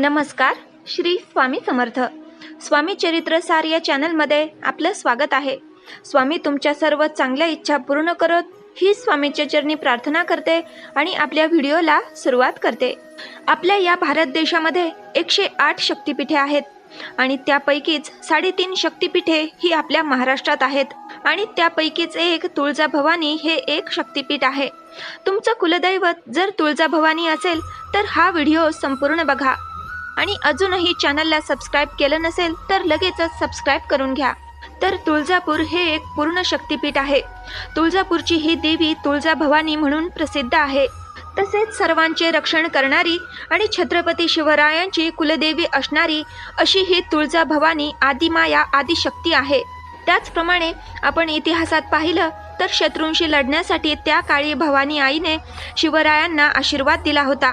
नमस्कार श्री स्वामी समर्थ. स्वामी चरित्र सार या चॅनलमध्ये आपलं स्वागत आहे. स्वामी तुमच्या सर्व चांगल्या इच्छा पूर्ण करत ही स्वामीच्या चरणी प्रार्थना करते आणि आपल्या व्हिडिओला सुरुवात करते. आपल्या या भारत देशामध्ये एकशे आठ शक्तिपीठे आहेत आणि त्यापैकीच साडेतीन शक्तिपीठे ही आपल्या महाराष्ट्रात आहेत आणि त्यापैकीच एक तुळजाभवानी हे एक शक्तिपीठ आहे. तुमचं कुलदैवत जर तुळजाभवानी असेल तर हा व्हिडिओ संपूर्ण बघा. आणि अजूनही चॅनलला सबस्क्राईब केलं नसेल तर लगेचच सबस्क्राईब करून घ्या. तर तुळजापूर हे एक पूर्ण शक्तिपीठ आहे. तुळजापूरची ही देवी तुळजाभवानी म्हणून प्रसिद्ध आहे. तसेच सर्वांचे रक्षण करणारी आणि छत्रपती शिवरायांची कुलदेवी असणारी अशी ही तुळजाभवानी आदिमाया आदिशक्ती आहे. त्याचप्रमाणे आपण इतिहासात पाहिलं तर शत्रूंशी लढण्यासाठी त्या काळी भवानी आईने शिवरायांना आशीर्वाद दिला होता.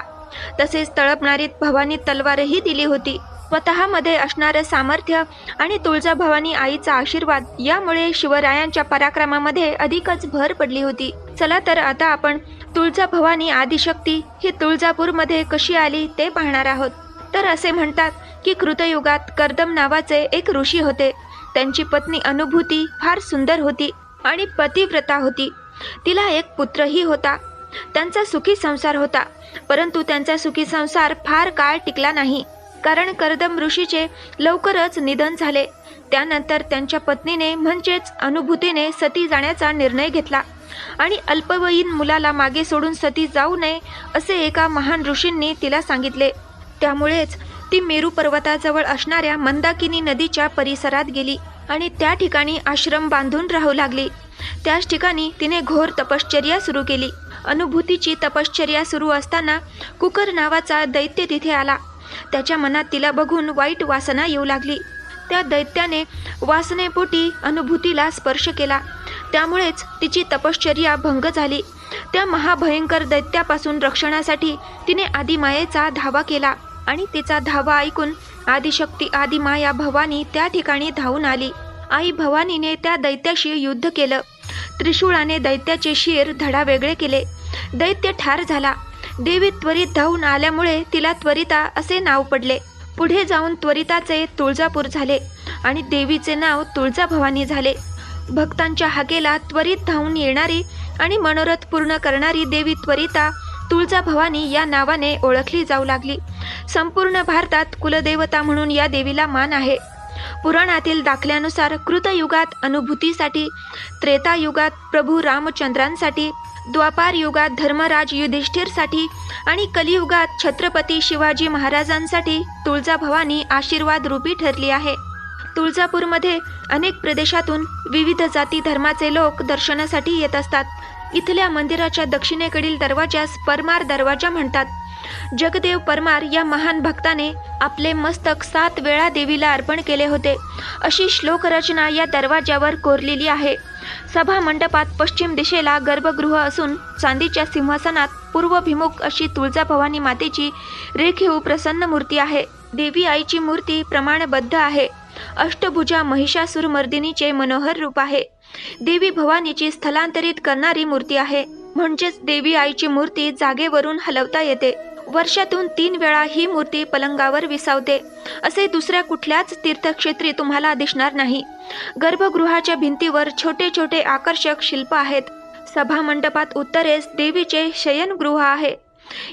तसेच तळपणारी भवानी तलवारही दिली होती. स्वतःमध्ये असणारं सामर्थ्य आणि तुळजाभवानी आईचा आशीर्वाद यामुळे शिवरायांच्या पराक्रमामध्ये अधिकच भर पडली होती. चला तर आता आपण तुळजाभवानी आदिशक्ती ही तुळजापूरमध्ये कशी आली ते पाहणार आहोत. तर असे म्हणतात की कृतयुगात कर्दम नावाचे एक ऋषी होते. त्यांची पत्नी अनुभूती फार सुंदर होती आणि पतिव्रता होती. तिला एक पुत्रही होता. त्यांचा सुखी संसार होता. परंतु त्यांचा सुखी संसार फार काळ टिकला नाही. कारण कर्दम ऋषीचे लवकरच निधन झाले. त्यानंतर त्यांच्या पत्नीने म्हणजेच अनुभूतीने सती जाण्याचा निर्णय घेतला. आणि अल्पवयीन मुलाला मागे सोडून सती जाऊ नये असे एका महान ऋषींनी तिला सांगितले. त्यामुळेच ती मेरू पर्वताजवळ असणाऱ्या मंदाकिनी नदीच्या परिसरात गेली आणि त्या ठिकाणी आश्रम बांधून राहू लागली. त्याच ठिकाणी तिने घोर तपश्चर्या सुरू केली. अनुभूतीची तपश्चर्या सुरू असताना कुकर नावाचा दैत्य तिथे आला. त्याच्या मनात तिला बघून वाईट वासना येऊ लागली. त्या दैत्याने वासनेपोटी अनुभूतीला स्पर्श केला. त्यामुळेच तिची तपश्चर्या भंग झाली. त्या महाभयंकर दैत्यापासून रक्षणासाठी तिने आदिमायेचा धावा केला आणि तिचा धावा ऐकून आदिशक्ती आदिमाया भवानी त्या ठिकाणी धावून आली. आई भवानीने त्या दैत्याशी युद्ध केलं. त्रिशूळाने दैत्याचे शिर धडा वेगळे केले. दैत्य ठार झाला. देवी त्वरित धावून आल्यामुळे तिला त्वरिता असे नाव पडले. पुढे जाऊन त्वरिताचे तुळजापूर झाले आणि देवीचे नाव तुळजाभवानी झाले. भक्तांच्या हाकेला त्वरित धावून येणारी आणि मनोरथ पूर्ण करणारी देवी त्वरिता तुळजाभवानी या नावाने ओळखली जाऊ लागली. संपूर्ण भारतात कुलदेवता म्हणून या देवीला मान आहे. पुराणातील दाखल्यानुसार कृतयुगात अनुभूतीसाठी त्रेतायुगात प्रभू रामचंद्रांसाठी द्वापार युगात धर्मराज युधिष्ठिरसाठी आणि कलियुगात छत्रपती शिवाजी महाराजांसाठी तुळजाभवानी आशीर्वाद रूपी ठरली आहे. तुळजापूरमध्ये अनेक प्रदेशातून विविध जाती धर्माचे लोक दर्शनासाठी येत असतात. इथल्या मंदिराच्या दक्षिणेकडील दरवाजास परमार दरवाजा म्हणतात. जगदेव परमार या महान भक्ताने आपले मस्तक सात वेळा देवीला अर्पण केले होते. अशी श्लोकरचना या दरवाज्यावर कोरलेली आहे. सभा मंडपात पश्चिम दिशेला गर्भगृह असून चांदीच्या सिंहासनात पूर्वभिमुख अशी तुळजाभवानी मातेची रेखीव प्रसन्न मूर्ती आहे. देवी आईची मूर्ती प्रमाणबद्ध आहे. अष्टभुजा महिषासूर मर्दिनीचे मनोहर रूप आहे. देवी भवानीची स्थलांतरित करणारी मूर्ती आहे. म्हणजेच देवी आईची मूर्ती जागेवरून हलवता येते. वर्षातून तीन वेळा ही मूर्ती पलंगावर विसावते. असे दुसऱ्या कुठल्याच तीर्थक्षेत्री तुम्हाला दिसणार नाही. गर्भगृहाच्या भिंतीवर छोटे छोटे आकर्षक शिल्प आहेत. सभा मंडपात उत्तरेस देवीचे शयनगृह आहे.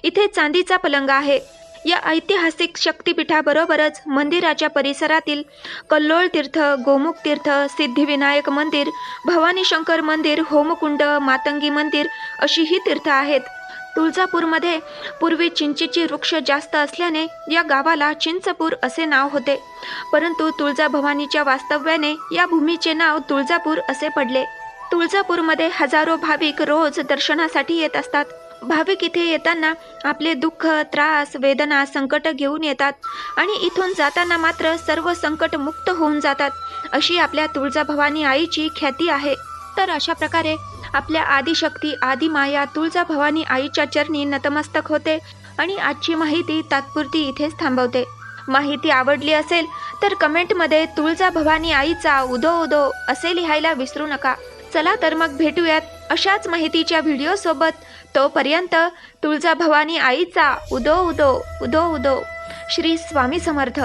इथे चांदीचा पलंग आहे. या ऐतिहासिक शक्तिपीठाबरोबरच मंदिराच्या परिसरातील कल्लोळ तीर्थ गोमुख तीर्थ सिद्धिविनायक मंदिर भवानी शंकर मंदिर होमकुंड मातंगी मंदिर अशी ही तीर्थ आहेत. तुळजापूरमध्ये पूर्वी चिंचेची वृक्ष जास्त असल्याने या गावाला चिंचपूर असे नाव होते. परंतु तुळजाभवानीच्या वास्तव्याने या भूमीचे नाव तुळजापूर असे पडले. तुळजापूरमध्ये हजारो भाविक रोज दर्शनासाठी येत असतात. भाविक इथे येताना आपले दुःख त्रास वेदना संकट घेऊन येतात आणि इथून जाताना मात्र सर्व संकट मुक्त होऊन जातात अशी आपल्या तुळजाभवानी आईची ख्याती आहे. तर अशा प्रकारे आपल्या आदिशक्ती आदिमाया तुळजाभवानी आईच्या चरणी नतमस्तक होते आणि आजची माहिती तात्पुरती इथेच थांबवते. माहिती आवडली असेल तर कमेंटमध्ये तुळजाभवानी आईचा उदो उदो असे लिहायला विसरू नका. चला तर मग भेटूयात अशाच माहितीच्या व्हिडिओसोबत तोपर्यंत तुळजा भवानी आईचा उदो उदो उदो उदो. श्री स्वामी समर्थ.